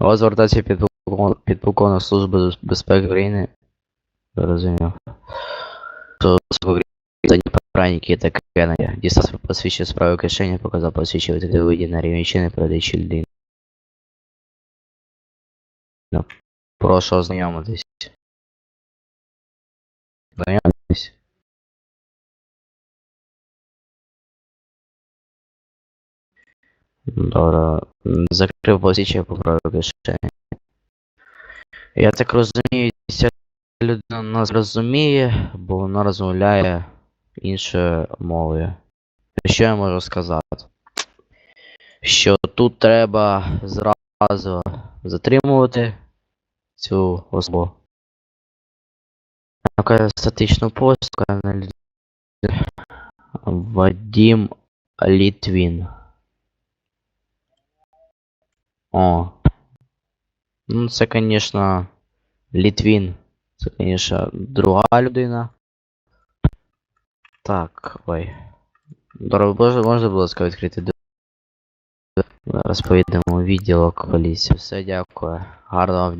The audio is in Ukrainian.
Звертається підполкон- підполковник Служби Без- безпеки України. Розумів. За праники та Кеннеді. Дістав посвідчення справи кишені, показав посвідчення від вийде на рівні передачі людини. Прошу. Ознайомитись. Добре. Закрив посвідчення по правій кишені. Я так розумію, ця людина нас розуміє, бо вона розмовляє іншою мовою. Що я можу сказати? Що тут треба зразу затримувати цю особу. Така статичну постку аналіз- Вадим Літвін. О. Ну, це, конечно, Літвін. Це, звісно, друга людина. Так, ой. Дорого боже, можна, будь ласка, відкрити Розповідемо відео колись. Все, дякую. Гарного